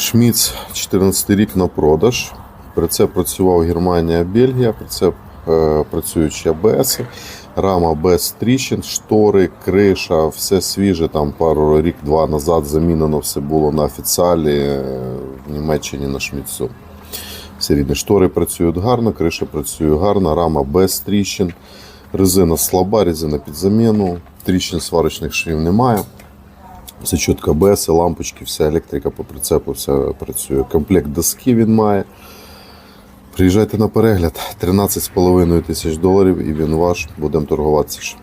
Шміц 14 рік на продаж. Прицеп працював Германія, Бельгія, прицеп е, працюючі АБС, рама без тріщин, штори, криша, все свіже. Там пару рік-два назад замінено все було на офіціалі е, в Німеччині на Шміцу. Всі рідні штори працюють гарно, криша працює гарно, рама без тріщин, резина слаба, резина під заміну, тріщин сварочних швів немає. Все чітко БС, лампочки, вся електрика по прицепу, все працює. Комплект доски він має. Приїжджайте на перегляд. 13,5 тисяч доларів і він ваш. Будемо торгуватися.